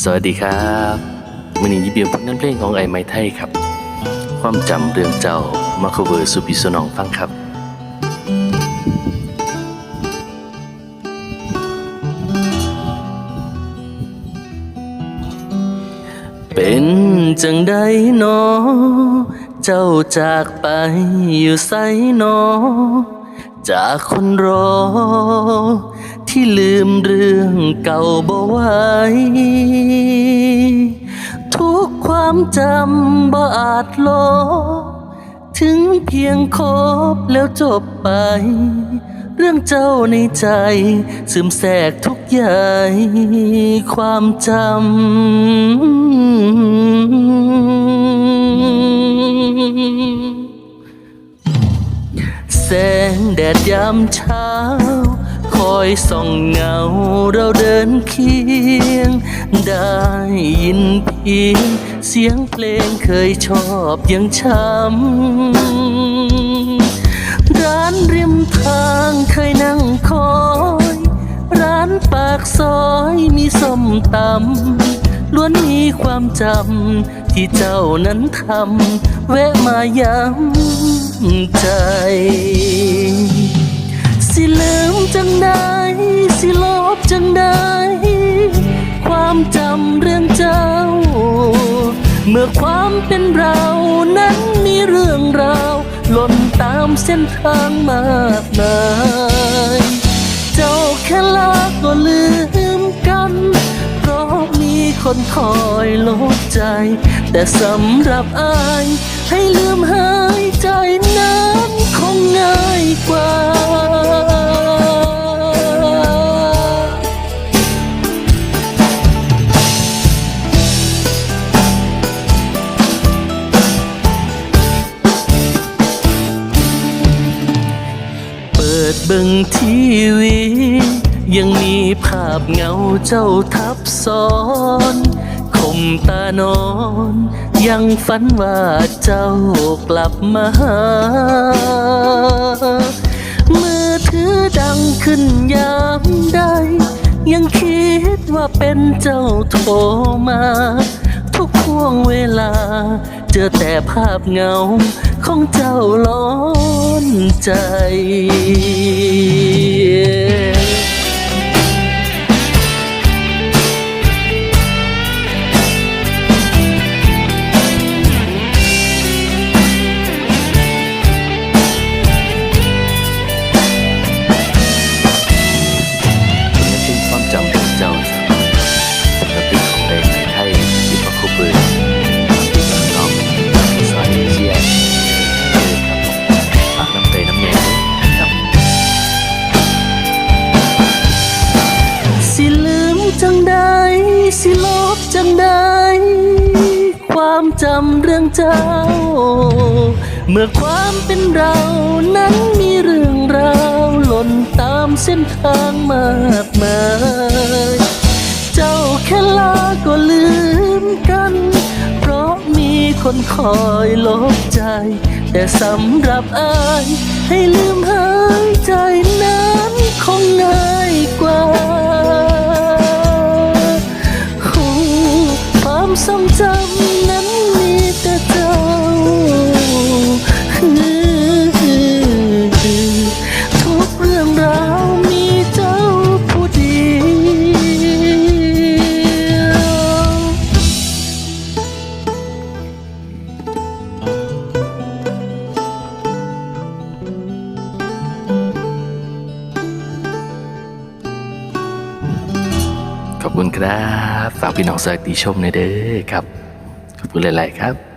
สวัสดีครับมือนี้ยิบเบียมผลงานเพลงของไอ้ไม้ไทยครับ ความจำเรื่องเจ้ามาคเวอร์สุพิสนองฟังครับเป็นจังใดนอ เจ้าจากไปอยู่ไสนอ จากคนรอ ที่ลืมเรื่องเก่าบ่ไหวทุกความจำบ่อาจลบถึงเพียงคบแล้วจบไป เรื่องเจ้าในใจ ซึมแทรกทุกอย่าง ความจำ แสงแดดยามเช้า อยส่องเงาเราเดินเคียง ได้ยินเพียงเสียงเพลงเคยชอบยังช้ำร้านริมทางเคยนั่งคอย ร้านปากซอยมีส้มตำล้วนมีความจำที่เจ้านั้นทำแวะมาย้ำใจ สิลืมจังได้สิลบจังได้ความจำเรื่องเจ้า เมื่อความเป็นเรานั้นมีเรื่องราวหล่นตามเส้นทางมากมายเจ้าแค่ลาก็ลืมกัน เพราะมีคนคอยลบใจ แต่สำหรับอายให้ลืมหายใจนั้นคงง่ายกว่า บิ่งทีวี ยังมีภาพเงาเจ้าทับซ้อนคมตานอน ยังฝันว่าเจ้ากลับมาหามือถือดังขึ้นยามใดยังคิดว่าเป็นเจ้าโทรมา ทุกช่วงเวลา เจอแต่ภาพเงา ของเจ้าล้อนใจ เจ้า เมื่อความเป็นเรานั้นมีเรื่องราวหล่นตามเส้นทางมากมาย เจ้าแค่ลาก็ลืมกัน เพราะมีคนคอยลบใจ แต่สำหรับอายให้ลืมหายใจนั้นคงง่ายกว่าความทรงจำนั้น ขอบคุณครับ ฝากพี่น้องสวัสดีชมในอยเด้อครับ ขอบคุณหลาย ๆ ครับ